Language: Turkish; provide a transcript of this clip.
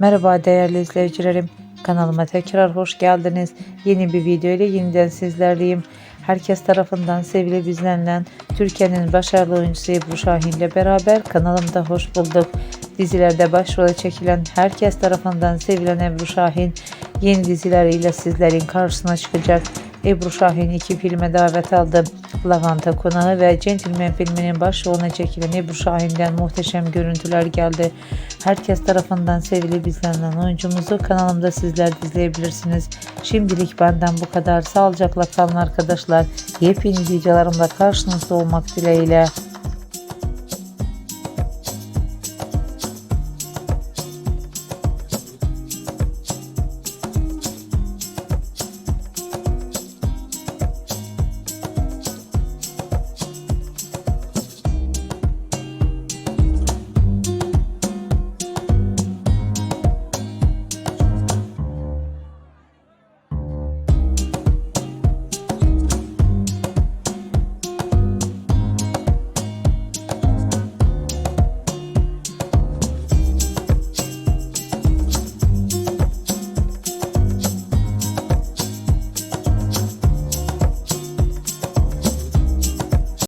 Merhaba değerli izleyicilerim. Kanalıma tekrar hoş geldiniz. Yeni bir video ile yeniden sizlerleyim. Herkes tarafından sevilip izlenilen Türkiye'nin başarılı oyuncusu Ebru Şahin ile beraber kanalımda hoş bulduk. Dizilerde başrole çekilen herkes tarafından sevilen Ebru Şahin yeni dizileriyle sizlerin karşısına çıkacak. Ebru Şahin iki filme davet aldı. Lavanta Konağı ve Gentleman filminin başrolüne çekilen Ebru Şahin'den muhteşem görüntüler geldi. Herkes tarafından sevilip izlenen oyuncumuzu kanalımda sizler izleyebilirsiniz. Şimdilik benden bu kadar. Sağlıcakla kalın arkadaşlar. Yepyeni videolarımla karşınızda olmak dileğiyle.